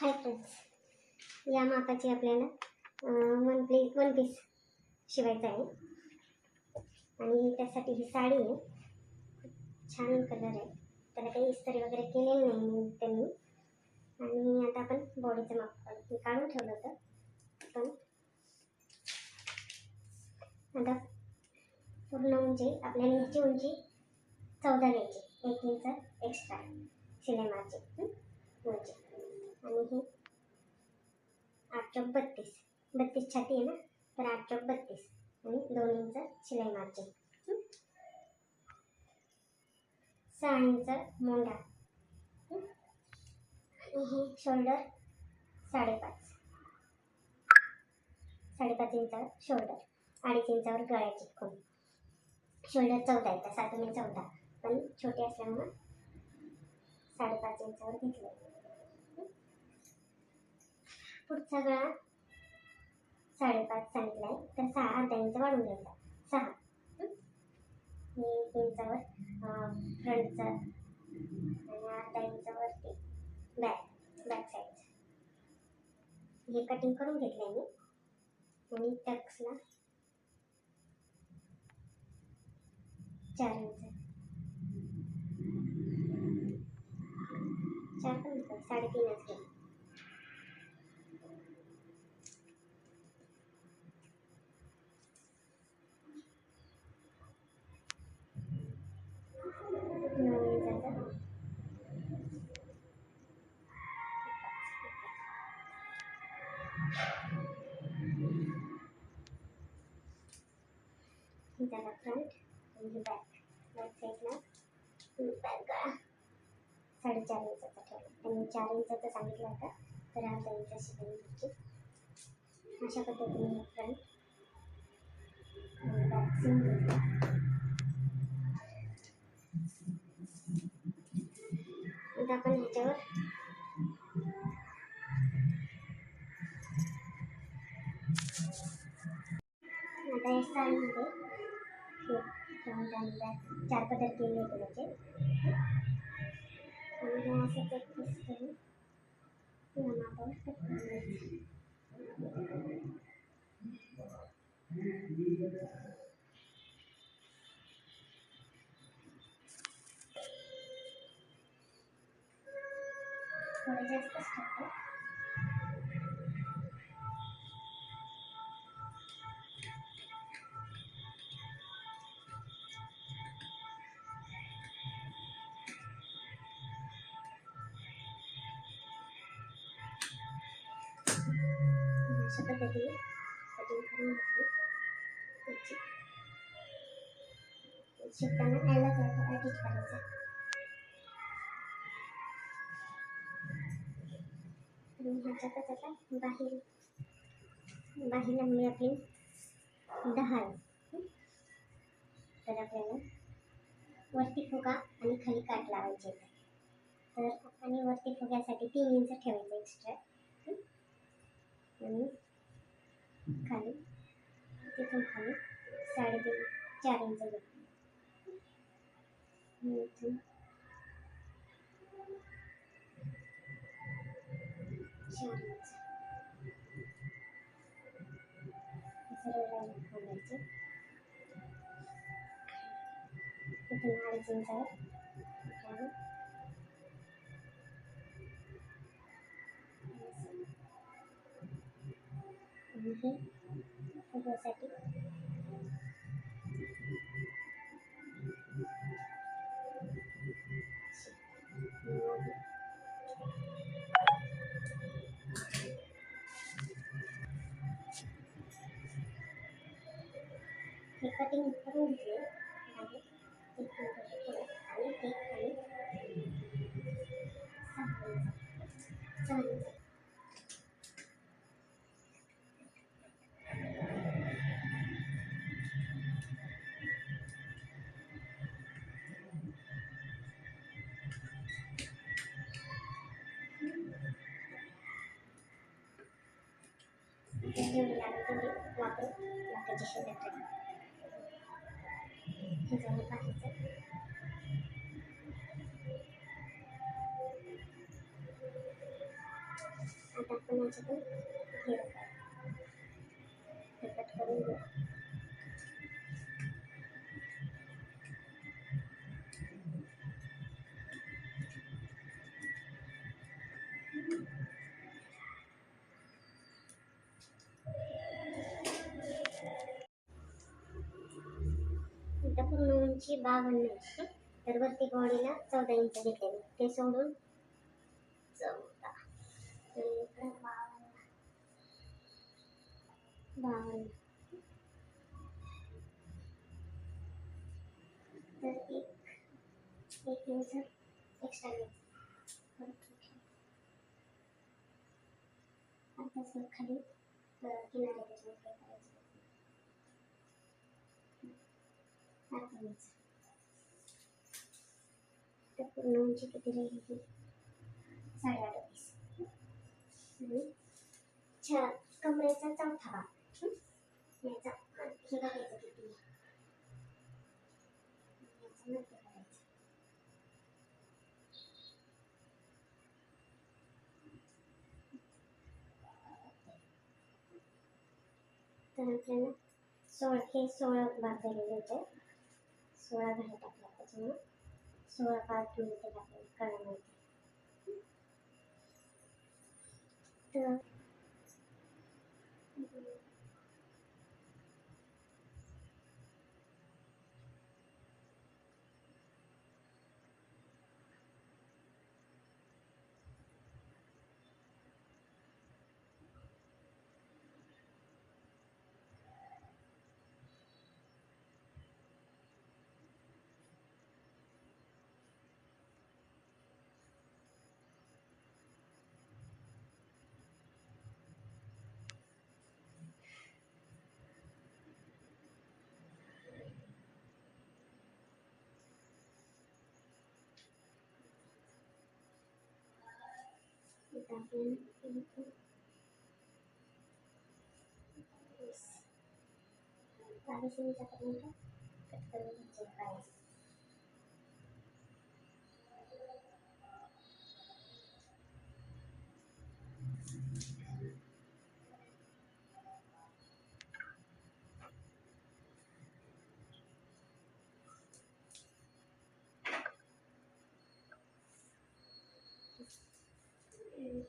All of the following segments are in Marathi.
हाय फ्रेंड्स या मापाची आपल्याला वन प्ली वन पीस शिवायचं आहे. आणि त्यासाठी ही साडी आहे. छान कलर आहे. त्याला काही इस्त्री वगैरे केलेलं नाही त्यांनी. आणि आता आपण बॉडीचं माप काढून ठेवलं होतं. पण आता पूर्ण उंची आपल्याला ह्याची उंची चौदा घ्यायची एक इंच एक्स्ट्रा सिनेमाची उंची आणि ही आठ चौक बत्तीस. बत्तीस छाती आहे ना? तर आठ चौक बत्तीस. आणि दोन इंच शिलाई मार्जिन. सहा इंच मोंडा आणि हे शोल्डर साडेपाच. साडेपाच इंचावर शोल्डर. अडीच इंचावर गळ्याची खूण शोल्डर चौदा येतात सात चौदा. पण छोटे असल्यामुळं साडेपाच इंचावर घेतलं पुढचा गळा साडेपाच सांगितला आहे तर सहा अर्धा इंच वाढून घ्यायचा सहा. मी हे एक इंचावर फ्रंटचा आणि अर्धा इंचावरती बॅक बॅक साईडचा. हे कटिंग करून घेतलं आहे मी. आणि टक्सला चार इंच चार पण साडेतीनच घेतलं नऊ इंचाचा ही त्याला फ्रंट आणि ही बॅक बॅक साईडला बॅक गळा साडेचार इंचाचा ठेवला त्यांनी चार इंचाचा सांगितलं होता तर अर्धा इंच शिलाई घ्यायची अशा पद्धतीने फ्रंट आणि बॅक सीम घेतला आता आपण ह्याच्यावर फ्रंट आणि बॅक चार पदर केले होते সেটা पद्धतीने कटिंग এখানে घेतली त्याची शिकताना याला अटॅच करायचं ह्याच्यातच आता बाहेर बाहेर आपली दहा तर आपल्याला वरती फुगा आणि खाली काट लावायचे तर आणि वरती फुग्यासाठी तीन इंच ठेवायचं एक्स्ट्रा आणि खाली. तिथून खाली. साडेतीन चार इंच घेतलं आणि इथून. चार इंच. सर्व लाईन खोलायचे. इथून अडीच इंचावर आपल्याला आणि हे फुग्यासाठी हे कटिंग करून घेतले आहे एक मिनिटाच्या पुढे आणि ते खाली सहा इंच सहा इंच जेवढी लागेल तेवढी वापरून लाकडाची शिल्लक राहील हे जाऊन पाहायचं आपण याच्यातून हे हे पूर्ण उंची बावन्न आहे तर वरती बॉडीला चौदा इंच घेतलेली. ते सोडून चौदा. बावन्न. तर एक एक इंच एक्स्ट्रा घ्यायचं आताच मग खाली अं, किनारे त्याच्यामध्ये काय करायचं आता घ्यायचं तर पूर्ण उंची किती राहिली ती साडेआठ वीस आणि छा कमरेचा चौथा भाग हं? याचा हे बघायचं किती आहे. याचं मध्य करायचं तर आपल्याला सोळा हे सोळा भाग झालेले होते सोळा Suara hidup satu, suara dua tidak berkelan. Tuh. तर इथं आपल्याला इथं वीस बावीस इंचापर्यंत कट करून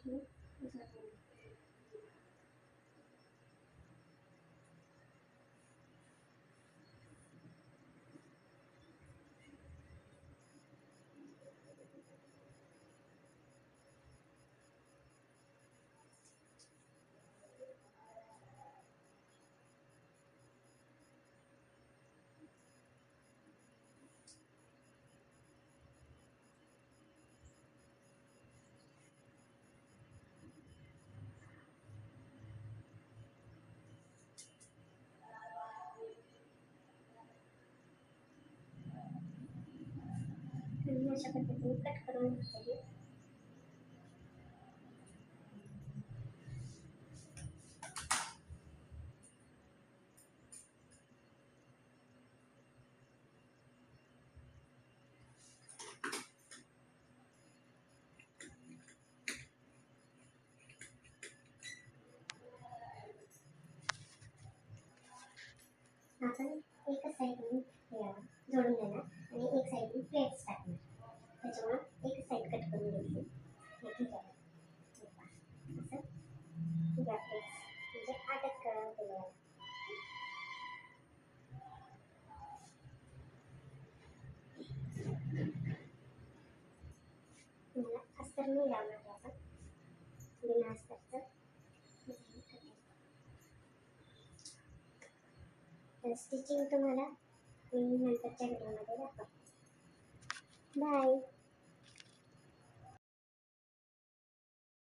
घ्यायचे बावीस Mhm. आणि अशा पद्धतीने कट करून घ्यायचे आपण एकच साईडून जोडून देणार अस्तर नाही लावणार आहे आपण बिना अस्तरचं तर स्टिचिंग तुम्हाला मी नंतरच्या व्हिडिओमध्ये दाखवा बाय